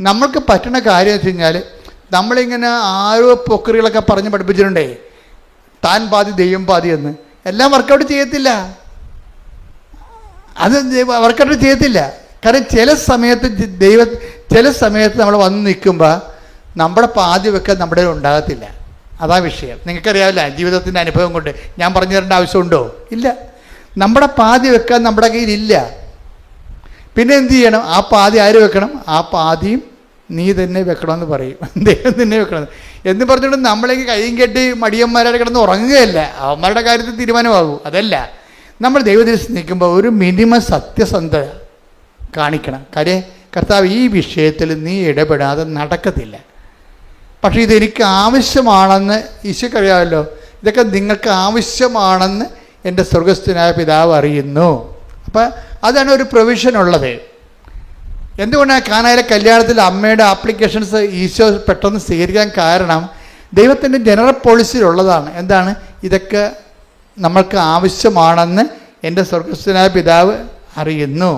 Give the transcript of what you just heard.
നമ്മൾക്ക് പറ്റുന്ന കാര്യം വെച്ച് കഴിഞ്ഞാൽ നമ്മളിങ്ങനെ ആരോ പൊക്കറികളൊക്കെ പറഞ്ഞ് പഠിപ്പിച്ചിട്ടുണ്ടേ. താൻ പാതി ദൈവം പാതി എന്ന്. എല്ലാം വർക്കൗട്ട് ചെയ്യത്തില്ല. അത് വർക്കൗട്ട് ചെയ്യത്തില്ല. കാരണം ചില സമയത്ത് ദൈവ ചില സമയത്ത് നമ്മൾ വന്ന് നിൽക്കുമ്പോൾ നമ്മുടെ പാതി വെക്കാൻ നമ്മുടെ ഉണ്ടാകത്തില്ല. അതാ വിഷയം. നിങ്ങൾക്കറിയാവില്ല ജീവിതത്തിന്റെ അനുഭവം കൊണ്ട് ഞാൻ പറഞ്ഞു തരേണ്ട ആവശ്യമുണ്ടോ? ഇല്ല. നമ്മുടെ പാതി വെക്കാൻ നമ്മുടെ കയ്യിലില്ല പിന്നെ എന്ത് ചെയ്യണം? ആ പാതി ആര് വെക്കണം? ആ പാതിയും നീ തന്നെ വെക്കണമെന്ന് പറയും. ദൈവം തന്നെ വെക്കണം എന്ന് പറഞ്ഞുകൊണ്ട് നമ്മളെങ്കിൽ കൈയും കെട്ടി മടിയന്മാരെ കിടന്ന് ഉറങ്ങുകയല്ല. അവന്മാരുടെ കാര്യത്തിൽ തീരുമാനമാകൂ. അതല്ല നമ്മൾ ദൈവത്തിൽ നിൽക്കുമ്പോൾ ഒരു മിനിമം സത്യസന്ധത കാണിക്കണം. കാര്യം കർത്താവ് ഈ വിഷയത്തിൽ നീ ഇടപെടാതെ നടക്കത്തില്ല. പക്ഷേ ഇതെനിക്ക് ആവശ്യമാണെന്ന് ഈശോക്കറിയാമല്ലോ. ഇതൊക്കെ നിങ്ങൾക്ക് ആവശ്യമാണെന്ന് എന്റെ സ്വർഗസ്ഥനായ പിതാവ് അറിയുന്നു. അപ്പം അതാണ് ഒരു പ്രൊവിഷൻ ഉള്ളത്. എന്തുകൊണ്ടാണ് കാനായിലെ കല്യാണത്തിൽ അമ്മയുടെ ആപ്ലിക്കേഷൻസ് ഈശോ പെട്ടെന്ന് സ്വീകരിക്കാൻ കാരണം ദൈവത്തിന്റെ ജനറൽ പോളിസിയിലുള്ളതാണ് എന്താണ്? ഇതൊക്കെ നമ്മൾക്ക് ആവശ്യമാണെന്ന് എന്റെ സ്വർഗസ്ഥനായ പിതാവ് അറിയുന്നു.